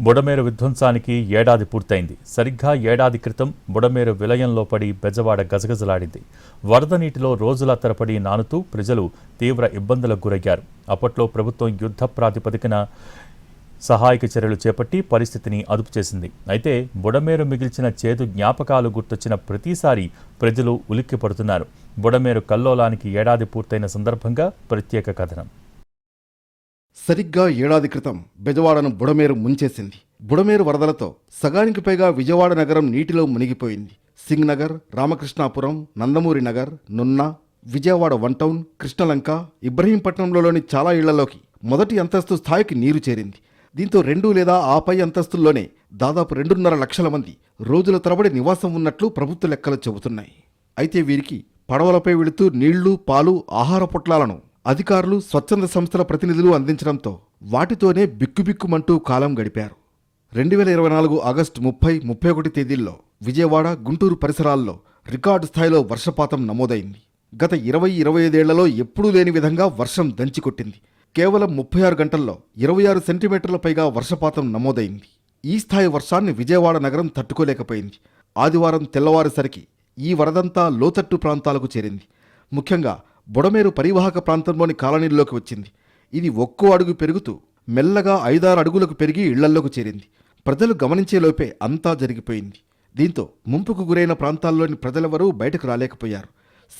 బుడమేరు విధ్వంసానికి ఏడాది పూర్తయింది. సరిగ్గా ఏడాది క్రితం బుడమేరు విలయంలో పడి బెజవాడ గజగజలాడింది. వరద నీటిలో రోజుల తరపడి నానుతూ ప్రజలు తీవ్ర ఇబ్బందులకు గురయ్యారు. అప్పట్లో ప్రభుత్వం యుద్ధ ప్రాతిపదికన సహాయక చర్యలు చేపట్టి పరిస్థితిని అదుపు చేసింది. అయితే బుడమేరు మిగిల్చిన చేదు జ్ఞాపకాలు గుర్తొచ్చిన ప్రతిసారి ప్రజలు ఉలిక్కిపడుతున్నారు. బుడమేరు కల్లోలానికి ఏడాది పూర్తయిన సందర్భంగా ప్రత్యేక కథనం. సరిగ్గా ఏడాది క్రితం బెజవాడను బుడమేరు ముంచేసింది. బుడమేరు వరదలతో సగానికి పైగా విజయవాడ నగరం నీటిలో మునిగిపోయింది. సింగ్ నగర్ రామకృష్ణాపురం నందమూరి నగర్ నున్న విజయవాడ వన్ టౌన్ కృష్ణలంక ఇబ్రహీంపట్నంలోని చాలా ఇళ్ళలోకి మొదటి అంతస్తు స్థాయికి నీరు చేరింది. దీంతో రెండు లేదా ఆ పై అంతస్తుల్లోనే దాదాపు రెండున్నర లక్షల మంది రోజుల తరబడి నివాసం ఉన్నట్లు ప్రభుత్వ లెక్కలు చెబుతున్నాయి. అయితే వీరికి పడవలపై వెళుతూ నీళ్ళు పాలు ఆహార పొట్లాలను అధికారులు స్వచ్ఛంద సంస్థల ప్రతినిధులు అందించడంతో వాటితోనే బిక్కుబిక్కుమంటూ కాలం గడిపారు. రెండు వేల ఇరవై నాలుగు ఆగస్టు ముప్పై ముప్పై ఒకటి తేదీల్లో విజయవాడ గుంటూరు పరిసరాల్లో రికార్డు స్థాయిలో వర్షపాతం నమోదైంది. గత ఇరవై ఇరవై ఐదేళ్ళలో ఎప్పుడూ లేని విధంగా వర్షం దంచికొట్టింది. కేవలం ముప్పై ఆరు గంటల్లో ఇరవై ఆరు సెంటీమీటర్ల పైగా వర్షపాతం నమోదైంది. ఈ స్థాయి వర్షాన్ని విజయవాడ నగరం తట్టుకోలేకపోయింది. ఆదివారం తెల్లవారేసరికి ఈ వరదంతా లోతట్టు ప్రాంతాలకు చేరింది. ముఖ్యంగా బుడమేరు పరివాహక ప్రాంతంలోని కాలనీల్లోకి వచ్చింది. ఇది ఒక్కో అడుగు పెరుగుతూ మెల్లగా ఐదారు అడుగులకు పెరిగి ఇళ్ళల్లోకి చేరింది. ప్రజలు గమనించేలోపే అంతా జరిగిపోయింది. దీంతో ముంపుకు గురైన ప్రాంతాల్లోని ప్రజలెవరూ బయటకు రాలేకపోయారు.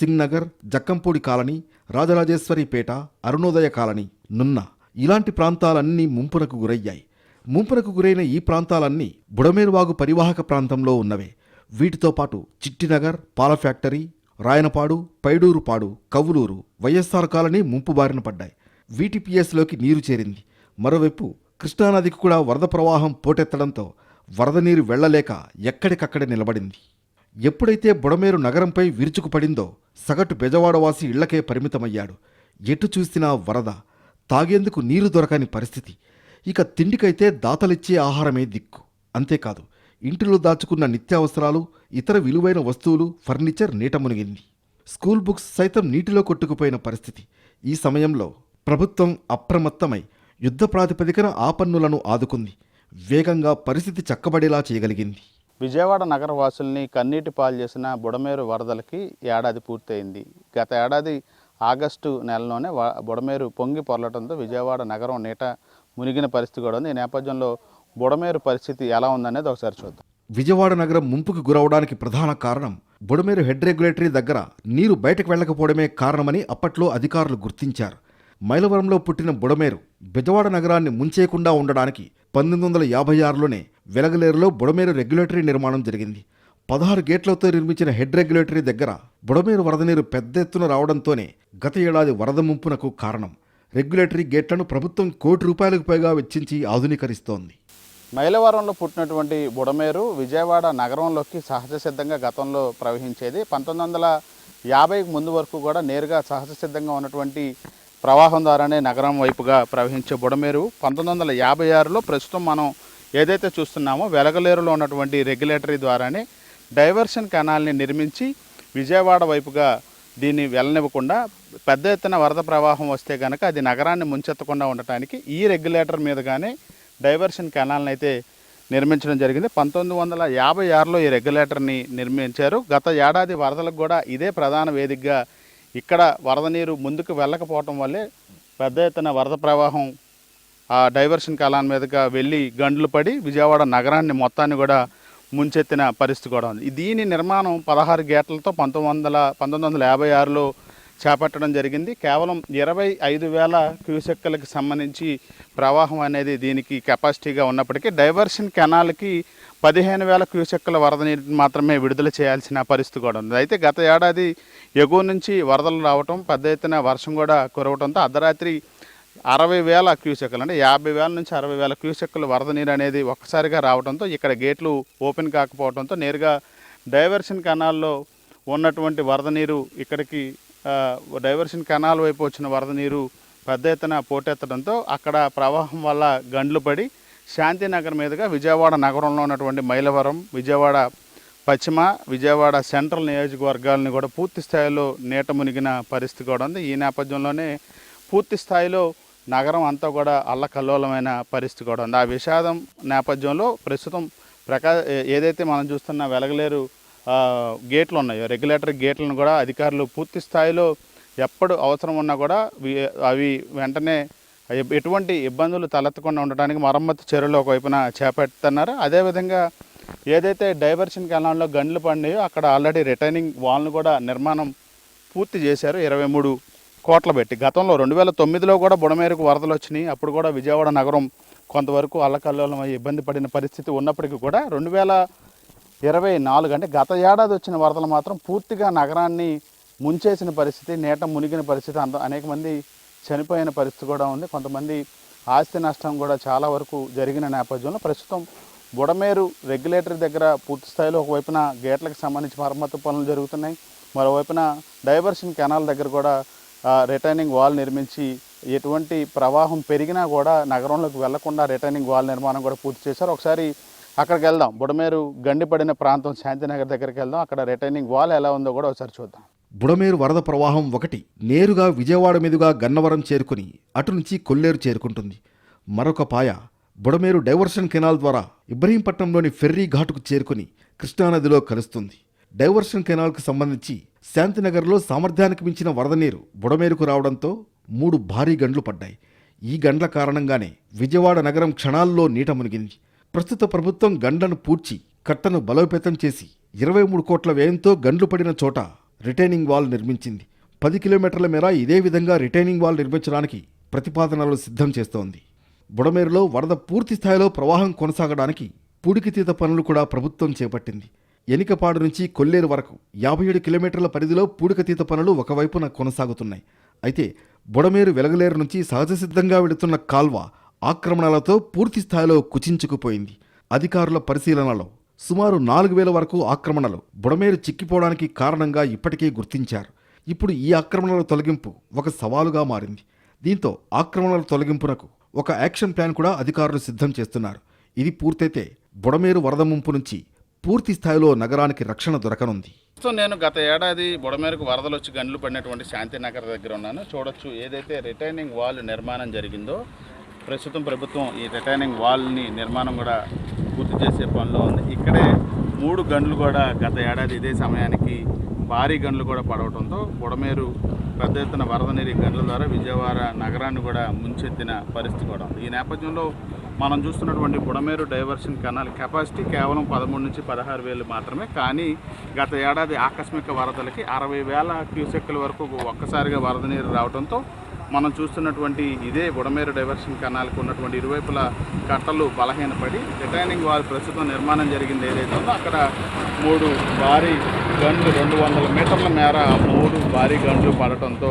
సింగ్నగర్ జక్కంపూడి కాలనీ రాజరాజేశ్వరిపేట అరుణోదయ కాలనీ నున్న ఇలాంటి ప్రాంతాలన్నీ ముంపునకు గురయ్యాయి. ముంపునకు గురైన ఈ ప్రాంతాలన్నీ బుడమేరువాగు పరివాహక ప్రాంతంలో ఉన్నవే. వీటితో పాటు చిట్టినగర్ పాల factory Rayanapadu Paidurupadu Kavuluru YSR colony ముంపు బారిన పడ్డాయి వీటిపిఎస్లోకి నీరు చేరింది. మరోవైపు కృష్ణానదికి కూడా వరద ప్రవాహం పోటెత్తడంతో వరద నీరు వెళ్ళలేక ఎక్కడికక్కడే నిలబడింది. ఎప్పుడైతే బుడమేరు నగరంపై విరుచుకుపడిందో సగటు బెజవాడవాసి ఇళ్ళకే పరిమితమయ్యాడు. ఎటు చూసినా వరద తాగేందుకు నీరు దొరకని పరిస్థితి. ఇక తిండికైతే దాతలిచ్చే ఆహారమే దిక్కు. అంతేకాదు ఇంటిలో దాచుకున్న నిత్యావసరాలు ఇతర విలువైన వస్తువులు ఫర్నిచర్ నీట మునిగింది. స్కూల్ బుక్స్ సైతం నీటిలో కొట్టుకుపోయిన పరిస్థితి. ఈ సమయంలో ప్రభుత్వం అప్రమత్తమై యుద్ధ ప్రాతిపదికన ఆ పన్నులను ఆదుకుంది. వేగంగా పరిస్థితి చక్కబడేలా చేయగలిగింది. విజయవాడ నగర వాసుల్ని కన్నీటి పాలు చేసిన బుడమేరు వరదలకి ఏడాది పూర్తయింది. గత ఏడాది ఆగస్టు నెలలోనే బుడమేరు పొంగి పొరలటంతో విజయవాడ నగరం నీట మునిగిన పరిస్థితి కూడా ఉంది. ఈ నేపథ్యంలో బుడమేరు పరిస్థితి ఎలా ఉందనేది ఒకసారి చూద్దాం. విజయవాడ నగరం ముంపుకు గురవడానికి ప్రధాన కారణం బుడమేరు హెడ్ రెగ్యులేటరీ దగ్గర నీరు బయటకు వెళ్ళకపోవడమే కారణమని అప్పట్లో అధికారులు గుర్తించారు. మైలవరంలో పుట్టిన బుడమేరు బెజవాడ నగరాన్ని ముంచేయకుండా ఉండడానికి పంతొమ్మిది వందల యాభై ఆరులోనే వెలగలేరులో బుడమేరు రెగ్యులేటరీ నిర్మాణం జరిగింది. పదహారు గేట్లతో నిర్మించిన హెడ్ రెగ్యులేటరీ దగ్గర బుడమేరు వరద నీరు పెద్ద ఎత్తున రావడంతోనే గత ఏడాది వరద ముంపునకు కారణం. రెగ్యులేటరీ గేట్లను ప్రభుత్వం కోటి రూపాయలకు పైగా వెచ్చించి ఆధునీకరిస్తోంది. మైలవరంలో పుట్టినటువంటి బుడమేరు విజయవాడ నగరంలోకి సహజ సిద్ధంగా గతంలో ప్రవహించేది. పంతొమ్మిది వందల యాభైకి ముందు వరకు కూడా నేరుగా సహజ సిద్ధంగా ఉన్నటువంటి ప్రవాహం ద్వారానే నగరం వైపుగా ప్రవహించే బుడమేరు. పంతొమ్మిది వందల యాభై ఆరులో ప్రస్తుతం మనం ఏదైతే చూస్తున్నామో వెలగలేరులో ఉన్నటువంటి రెగ్యులేటరీ ద్వారానే డైవర్షన్ కెనాల్ని నిర్మించి విజయవాడ వైపుగా దీన్ని వెళ్ళనివ్వకుండా పెద్ద ఎత్తున వరద ప్రవాహం వస్తే కనుక అది నగరాన్ని ముంచెత్తకుండా ఉండటానికి ఈ రెగ్యులేటర్ మీదుగానే డైవర్షన్ కెనాల్ని అయితే నిర్మించడం జరిగింది. పంతొమ్మిది వందల యాభై ఆరులో ఈ రెగ్యులేటర్ని నిర్మించారు. గత ఏడాది వరదలకు కూడా ఇదే ప్రధాన వేదికగా ఇక్కడ వరద నీరు ముందుకు వెళ్ళకపోవటం వల్లే పెద్ద ఎత్తున వరద ప్రవాహం ఆ డైవర్షన్ కాలాన్ మీదుగా వెళ్ళి గండ్లు పడి విజయవాడ నగరాన్ని మొత్తాన్ని కూడా ముంచెత్తిన పరిస్థితి కూడా ఉంది. దీని నిర్మాణం పదహారు గేట్లతో పంతొమ్మిది వందల పంతొమ్మిది వందల యాభై ఆరులో చేపట్టడం జరిగింది. కేవలం ఇరవై ఐదు వేల క్యూసెక్కలకు సంబంధించి ప్రవాహం అనేది దీనికి కెపాసిటీగా ఉన్నప్పటికీ డైవర్షన్ కెనాల్కి పదిహేను వేల క్యూసెక్కల వరద నీటిని మాత్రమే విడుదల చేయాల్సిన పరిస్థితి కూడా ఉంది. అయితే గత ఏడాది ఎగువ నుంచి వరదలు రావటం పెద్ద ఎత్తున వర్షం కూడా కురవటంతో అర్ధరాత్రి అరవై వేల క్యూసెక్కలు అంటే యాభై వేల నుంచి అరవై వేల క్యూసెక్కలు వరద నీరు అనేది ఒక్కసారిగా రావడంతో ఇక్కడ గేట్లు ఓపెన్ కాకపోవడంతో నేరుగా డైవర్షన్ కెనాల్లో ఉన్నటువంటి వరద నీరు ఇక్కడికి డైవర్షన్ కెనాల్ వైపు వచ్చిన వరద నీరు పెద్ద ఎత్తున పోటెత్తడంతో అక్కడ ప్రవాహం వల్ల గండ్లు పడి శాంతినగర్ మీదుగా విజయవాడ నగరంలో ఉన్నటువంటి మైలవరం విజయవాడ పశ్చిమ విజయవాడ సెంట్రల్ నియోజకవర్గాలని కూడా పూర్తి స్థాయిలో నీట మునిగిన పరిస్థితి కూడా ఉంది. ఈ నేపథ్యంలోనే పూర్తి స్థాయిలో నగరం అంతా కూడా అల్లకల్లోలమైన పరిస్థితి కూడా ఉంది. ఆ విషాదం నేపథ్యంలో ప్రస్తుతం ప్రకా ఏదైతే మనం చూస్తున్న వెలగలేరు గేట్లు ఉన్నాయో. రెగ్యులేటరీ గేట్లను కూడా అధికారులు పూర్తి స్థాయిలో ఎప్పుడు అవసరం ఉన్నా కూడా అవి వెంటనే ఎటువంటి ఇబ్బందులు తలెత్తకుండా ఉండడానికి మరమ్మతు చర్యలు ఒకవైపున చేపడుతున్నారు. అదేవిధంగా ఏదైతే డైవర్షన్ కెనాల్లో గండ్లు పడినాయో అక్కడ ఆల్రెడీ రిటైనింగ్ వాల్ను కూడా నిర్మాణం పూర్తి చేశారు. ఇరవై మూడు కోట్ల పెట్టి. గతంలో రెండు వేల తొమ్మిదిలో కూడా బుడమేరకు వరదలు వచ్చినాయి. అప్పుడు కూడా విజయవాడ నగరం కొంతవరకు అల్లకల్లోలం ఇబ్బంది పడిన పరిస్థితి ఉన్నప్పటికీ కూడా రెండు వేల ఇరవై నాలుగు అంటే గత ఏడాది వచ్చిన వరదలు మాత్రం పూర్తిగా నగరాన్ని ముంచేసిన పరిస్థితి నేట మునిగిన పరిస్థితి అంత అనేక మంది చనిపోయిన పరిస్థితి కూడా ఉంది. కొంతమంది ఆస్తి నష్టం కూడా చాలా వరకు జరిగిన నేపథ్యంలో ప్రస్తుతం బుడమేరు రెగ్యులేటరీ దగ్గర పూర్తి స్థాయిలో ఒకవైపున గేట్లకు సంబంధించి మరమ్మతు పనులు జరుగుతున్నాయి. మరోవైపున డైవర్షన్ కెనాల్ దగ్గర కూడా రిటైనింగ్ వాల్ నిర్మించి ఎటువంటి ప్రవాహం పెరిగినా కూడా నగరంలోకి వెళ్ళకుండా రిటైనింగ్ వాల్ నిర్మాణం కూడా పూర్తి చేశారు. ఒకసారి అక్కడికి వెళ్దాం. బుడమేరు గండిపడిన ప్రాంతం శాంతినగర్ దగ్గరికి వెళ్దాం. అక్కడ రిటైనింగ్ వాల్ ఎలా ఉందో కూడా ఒకసారి చూద్దాం. బుడమేరు వరద ప్రవాహం ఒకటి నేరుగా విజయవాడ మీదుగా గన్నవరం చేరుకుని అటు నుంచి కొల్లేరు చేరుకుంటుంది. మరొక పాయ బుడమేరు డైవర్షన్ కెనాల్ ద్వారా ఇబ్రహీంపట్నంలోని ఫెర్రీ ఘాటుకు చేరుకుని కృష్ణానదిలో కలుస్తుంది. డైవర్షన్ కెనాల్కు సంబంధించి శాంతినగర్లో సామర్థ్యానికి మించిన వరద నీరు బుడమేరుకు రావడంతో మూడు భారీ గండ్లు పడ్డాయి. ఈ గండ్ల కారణంగానే విజయవాడ నగరం క్షణాల్లో నీట మునిగింది. ప్రస్తుత ప్రభుత్వం గండ్లను పూడ్చి కట్టను బలోపేతం చేసి ఇరవై మూడు కోట్ల వ్యయంతో గండ్లు పడిన చోట రిటైనింగ్ వాల్ నిర్మించింది. పది కిలోమీటర్ల మేర ఇదే విధంగా రిటైనింగ్ వాల్ నిర్మించడానికి ప్రతిపాదనలు సిద్ధం చేస్తోంది. బుడమేరులో వరద పూర్తి స్థాయిలో ప్రవాహం కొనసాగడానికి పూడికితీత పనులు కూడా ప్రభుత్వం చేపట్టింది. ఎనికపాడు నుంచి కొల్లేరు వరకు యాభై ఏడు కిలోమీటర్ల పరిధిలో పూడికతీత పనులు ఒకవైపున కొనసాగుతున్నాయి. అయితే బుడమేరు వెలగలేరు నుంచి సహజసిద్ధంగా వెళుతున్న కాల్వ ఆక్రమణలతో పూర్తి స్థాయిలో కుచించుకుపోయింది. అధికారుల పరిశీలనలో సుమారు నాలుగు వేల వరకు ఆక్రమణలు బుడమేరు చిక్కిపోవడానికి కారణంగా ఇప్పటికే గుర్తించారు. ఇప్పుడు ఈ ఆక్రమణల తొలగింపు ఒక సవాలుగా మారింది. దీంతో ఆక్రమణల తొలగింపునకు ఒక యాక్షన్ ప్లాన్ కూడా అధికారులు సిద్ధం చేస్తున్నారు. ఇది పూర్తయితే బుడమేరు వరద ముంపు నుంచి పూర్తి స్థాయిలో నగరానికి రక్షణ దొరకనుంది. సో నేను గత ఏడాది బుడమేరకు వరదలు వచ్చి గండ్లు పడినటువంటి శాంతినగర్ దగ్గర ఉన్నాను. చూడొచ్చు ఏదైతే రిటైనింగ్ వాల్ నిర్మాణం జరిగిందో ప్రస్తుతం ప్రభుత్వం ఈ రిటైనింగ్ వాల్ని నిర్మాణం కూడా పూర్తి చేసే పనిలో ఉంది. ఇక్కడే మూడు గండ్లు కూడా గత ఏడాది ఇదే సమయానికి భారీ గండ్లు కూడా పడవడంతో బుడమేరు పెద్ద ఎత్తున వరద నీరు ఈ గండ్ల ద్వారా విజయవాడ నగరాన్ని కూడా ముంచెత్తిన పరిస్థితి కూడా ఉంది. ఈ నేపథ్యంలో మనం చూస్తున్నటువంటి బుడమేరు డైవర్షన్ కెనాల్ కెపాసిటీ కేవలం పదమూడు నుంచి పదహారు వేలు మాత్రమే. కానీ గత ఏడాది ఆకస్మిక వరదలకి అరవై వేల క్యూసెక్ల వరకు ఒక్కసారిగా వరద నీరు రావడంతో మనం చూస్తున్నటువంటి ఇదే బుడమేరు డైవర్షన్ కెనాల్కి ఉన్నటువంటి ఇరువైపుల కట్టలు బలహీనపడి రిటైనింగ్ వాల్ ప్రస్తుతం నిర్మాణం జరిగింది ఏదైతే ఉందో అక్కడ మూడు భారీ గన్లు రెండు వందల మీటర్ల మేర మూడు భారీ గన్లు పడటంతో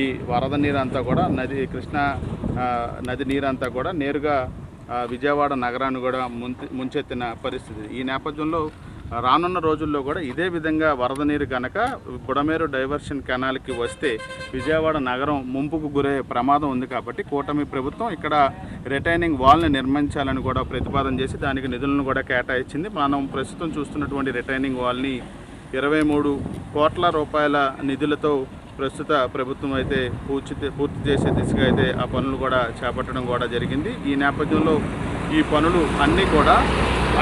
ఈ వరద నీరంతా కూడా నది కృష్ణా నది నీరంతా కూడా నేరుగా విజయవాడ నగరాన్ని కూడా ముంచెత్తిన పరిస్థితి. ఈ నేపథ్యంలో రానున్న రోజుల్లో కూడా ఇదే విధంగా వరద నీరు కనుక బుడమేరు డైవర్షన్ కెనాల్కి వస్తే విజయవాడ నగరం ముంపుకు గురయ్యే ప్రమాదం ఉంది కాబట్టి కూటమి ప్రభుత్వం ఇక్కడ రిటైనింగ్ వాల్ని నిర్మించాలని కూడా ప్రతిపాదన చేసి దానికి నిధులను కూడా కేటాయించింది. మనం ప్రస్తుతం చూస్తున్నటువంటి రిటైనింగ్ వాల్ని ఇరవై మూడు కోట్ల రూపాయల నిధులతో ప్రస్తుత ప్రభుత్వం అయితే పూర్తి పూర్తి చేసే దిశగా అయితే ఆ పనులు కూడా చేపట్టడం కూడా జరిగింది. ఈ నేపథ్యంలో ఈ పనులు అన్నీ కూడా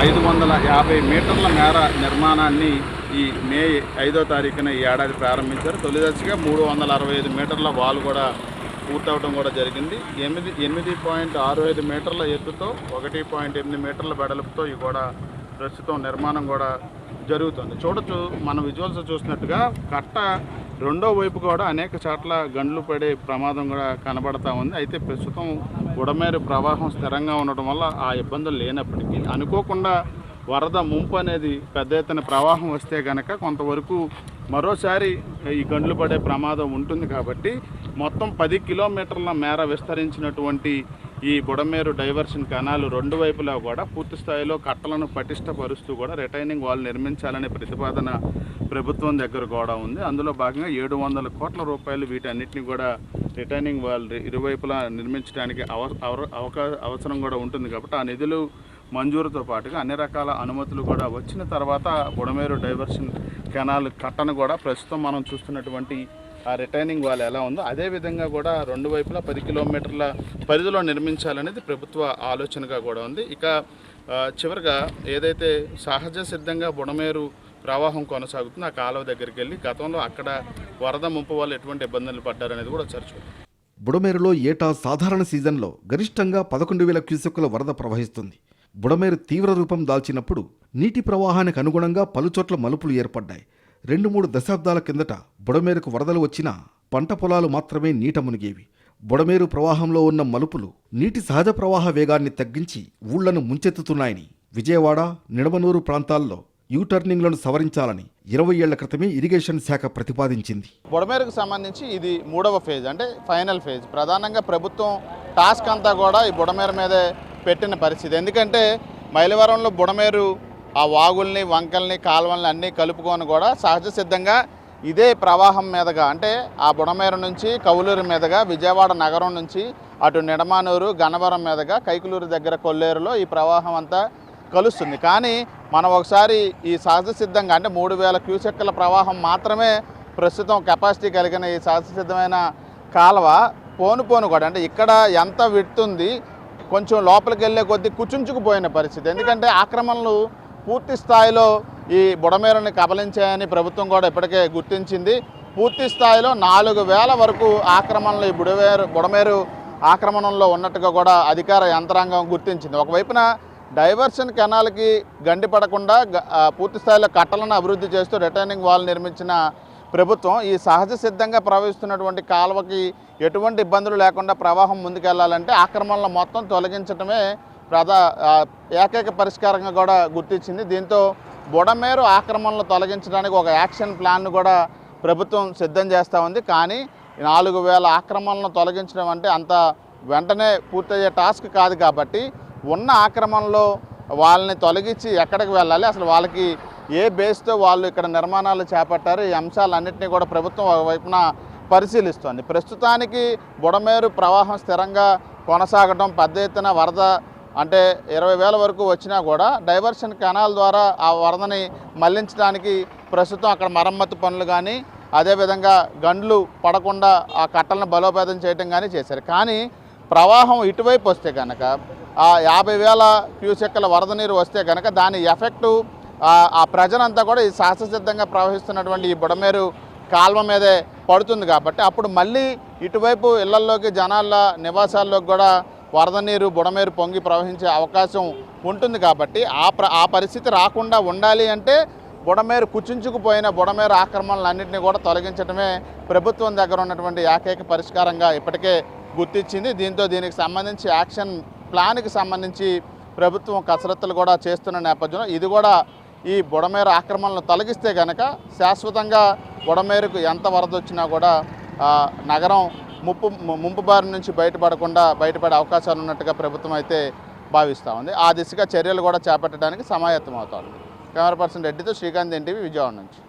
ఐదు వందల యాభై మీటర్ల మేర నిర్మాణాన్ని ఈ మే ఐదో తారీఖున ఈ ఏడాది ప్రారంభించారు. తొలిదశగా మూడు వందల అరవై ఐదు మీటర్ల వాల్ కూడా పూర్తవడం కూడా జరిగింది. ఎనిమిది ఎనిమిది పాయింట్ ఆరు ఐదు మీటర్ల ఎత్తుతో ఒకటి పాయింట్ ఎనిమిది మీటర్ల వెడల్పుతో ఇవి కూడా ప్రస్తుతం నిర్మాణం కూడా జరుగుతుంది. చూడొచ్చు మన విజువల్స్ చూసినట్టుగా కట్ట రెండో వైపు కూడా అనేక చోట్ల గండ్లు పడే ప్రమాదం కూడా కనబడతా ఉంది. అయితే ప్రస్తుతం ఉడమేరు ప్రవాహం స్థిరంగా ఉండటం వల్ల ఆ ఇబ్బందులు లేనప్పటికీ అనుకోకుండా వరద ముంపు అనేది పెద్ద ఎత్తున ప్రవాహం వస్తే కనుక కొంతవరకు మరోసారి ఈ గండ్లు పడే ప్రమాదం ఉంటుంది కాబట్టి మొత్తం పది కిలోమీటర్ల మేర విస్తరించినటువంటి ఈ బుడమేరు డైవర్షన్ కెనాలు రెండు వైపులా కూడా పూర్తి స్థాయిలో కట్టలను పటిష్టపరుస్తూ కూడా రిటైనింగ్ వాల్ నిర్మించాలనే ప్రతిపాదన ప్రభుత్వం దగ్గర కూడా ఉంది. అందులో భాగంగా ఏడు వందల కోట్ల రూపాయలు వీటన్నిటిని కూడా రిటైనింగ్ వాల్ ఇరువైపులా నిర్మించడానికి అవ అవ- అవకా అవసరం కూడా ఉంటుంది కాబట్టి ఆ నిధులు మంజూరుతో పాటుగా అన్ని రకాల అనుమతులు కూడా వచ్చిన తర్వాత బుడమేరు డైవర్షన్ కెనాల్ కట్టను కూడా ప్రస్తుతం మనం చూస్తున్నటువంటి రిటైనింగ్ వాల్ ఎలా ఉందో అదే విధంగా కూడా రెండు వైపులా పది కిలోమీటర్ల పరిధిలో నిర్మించాలనేది ప్రభుత్వ ఆలోచనగా కూడా ఉంది. ఇక చివరిగా ఏదైతే సహజ సిద్ధంగా బుడమేరు ప్రవాహం కొనసాగుతుందో ఆ కాలువ దగ్గరికి వెళ్ళి గతంలో అక్కడ వరద ముంపు వల్ల ఎటువంటి ఇబ్బందులు పడ్డారనేది కూడా ఒకసారి బుడమేరులో ఏటా సాధారణ సీజన్లో గరిష్టంగా పదకొండు వేల క్యూసెక్కుల వరద ప్రవహిస్తుంది. బుడమేరు తీవ్ర రూపం దాల్చినప్పుడు నీటి ప్రవాహానికి అనుగుణంగా పలుచోట్ల మలుపులు ఏర్పడ్డాయి. రెండు మూడు దశాబ్దాల కిందట బుడమేరుకు వరదలు వచ్చినా పంట పొలాలు మాత్రమే నీట మునిగేవి. బుడమేరు ప్రవాహంలో ఉన్న మలుపులు నీటి సహజ ప్రవాహ వేగాన్ని తగ్గించి ఊళ్ళను ముంచెత్తుతున్నాయని విజయవాడ నిడమనూరు ప్రాంతాల్లో యూటర్నింగ్లను సవరించాలని ఇరవై ఏళ్ళ క్రితమే ఇరిగేషన్ శాఖ ప్రతిపాదించింది. బుడమేరుకు సంబంధించి ఇది మూడవ ఫేజ్ అంటే ఫైనల్ ఫేజ్. ప్రధానంగా ప్రభుత్వం టాస్క్ అంతా కూడా ఈ బుడమేరు మీదే పెట్టిన పరిస్థితి. ఎందుకంటే మైలవరంలో బుడమేరు ఆ వాగుల్ని వంకల్ని కాలువల్ని అన్నీ కలుపుకొని కూడా సహజ సిద్ధంగా ఇదే ప్రవాహం మీదుగా అంటే ఆ బుడమేరు నుంచి కౌలూరు మీదుగా విజయవాడ నగరం నుంచి అటు నిడమానూరు గన్నవరం మీదుగా కైకులూరు దగ్గర కొల్లేరులో ఈ ప్రవాహం అంతా కలుస్తుంది. కానీ మనం ఒకసారి ఈ సహజ సిద్ధంగా అంటే మూడు వేల క్యూసెక్కల ప్రవాహం మాత్రమే ప్రస్తుతం కెపాసిటీ కలిగిన ఈ సహజ సిద్ధమైన కాలువ పోను పోను కూడా అంటే ఇక్కడ ఎంత విడుతుంది కొంచెం లోపలికి వెళ్ళే కొద్దీ కుచుంచుకుపోయిన పరిస్థితి. ఎందుకంటే ఆక్రమణలు పూర్తి స్థాయిలో ఈ బుడమేరుని కబలించాయని ప్రభుత్వం కూడా ఇప్పటికే గుర్తించింది. పూర్తి స్థాయిలో నాలుగు వేల వరకు ఆక్రమణలు ఈ బుడమేరు బుడమేరు ఆక్రమణంలో ఉన్నట్టుగా కూడా అధికార యంత్రాంగం గుర్తించింది. ఒకవైపున డైవర్షన్ కెనాల్కి గండి పడకుండా పూర్తి స్థాయిలో కట్టలను అభివృద్ధి చేస్తూ రిటర్నింగ్ వాల్ నిర్మించిన ప్రభుత్వం ఈ సహజ సిద్ధంగా ప్రవహిస్తున్నటువంటి కాలువకి ఎటువంటి ఇబ్బందులు లేకుండా ప్రవాహం ముందుకెళ్ళాలంటే ఆక్రమణలు మొత్తం తొలగించడమే ప్రధా ఏకైక పరిష్కారంగా కూడా గుర్తించింది. దీంతో బుడమేరు ఆక్రమణలు తొలగించడానికి ఒక యాక్షన్ ప్లాన్ను కూడా ప్రభుత్వం సిద్ధం చేస్తూ ఉంది. కానీ నాలుగు వేల ఆక్రమణలను తొలగించడం అంటే అంత వెంటనే పూర్తయ్యే టాస్క్ కాదు కాబట్టి ఉన్న ఆక్రమణలో వాళ్ళని తొలగించి ఎక్కడికి వెళ్ళాలి? అసలు వాళ్ళకి ఏ బేస్తో వాళ్ళు ఇక్కడ నిర్మాణాలు చేపట్టారు? ఈ అంశాలన్నింటినీ కూడా ప్రభుత్వం ఒకవైపున పరిశీలిస్తోంది. ప్రస్తుతానికి బుడమేరు ప్రవాహం స్థిరంగా కొనసాగడం పెద్ద ఎత్తున వరద అంటే ఇరవై వేల వరకు వచ్చినా కూడా డైవర్షన్ కెనాల్ ద్వారా ఆ వరదని మళ్ళించడానికి ప్రస్తుతం అక్కడ మరమ్మతు పనులు కానీ అదేవిధంగా గండ్లు పడకుండా ఆ కట్టలను బలోపేతం చేయడం కానీ చేశారు. కానీ ప్రవాహం ఇటువైపు వస్తే కనుక ఆ యాభై వేల క్యూసెక్కల వరద నీరు వస్తే కనుక దాని ఎఫెక్టు ఆ- ప్రజలంతా కూడా ఈ శాస్త్రసిద్ధంగా ప్రవహిస్తున్నటువంటి ఈ బుడమేరు కాల్వ మీదే పడుతుంది కాబట్టి అప్పుడు మళ్ళీ ఇటువైపు ఇళ్ళల్లోకి జనాల నివాసాల్లోకి కూడా వరద నీరు బుడమేరు పొంగి ప్రవహించే అవకాశం ఉంటుంది కాబట్టి ఆ ప్ర ఆ పరిస్థితి రాకుండా ఉండాలి అంటే బుడమేరు కుచించుకుపోయిన బుడమేరు ఆక్రమణలన్నింటినీ కూడా తొలగించడమే ప్రభుత్వం దగ్గర ఉన్నటువంటి ఏకైక పరిష్కారంగా ఇప్పటికే గుర్తించింది. దీంతో దీనికి సంబంధించి యాక్షన్ ప్లాన్కి సంబంధించి ప్రభుత్వం కసరత్తులు కూడా చేస్తున్న నేపథ్యంలో ఇది కూడా ఈ బుడమేరు ఆక్రమణలను తొలగిస్తే కనుక శాశ్వతంగా బుడమేరుకు ఎంత వరద వచ్చినా కూడా నగరం ముప్పు ము- ముంపు బారి నుంచి బయటపడకుండా బయటపడే అవకాశాలు ఉన్నట్టుగా ప్రభుత్వం అయితే భావిస్తూ ఉంది. ఆ దిశగా చర్యలు కూడా చేపట్టడానికి సమాయత్తం అవుతోంది కెమెరా పర్సన్ రెడ్డితో శ్రీకాంత్ ఎన్టీవీ విజయవాడ నుంచి.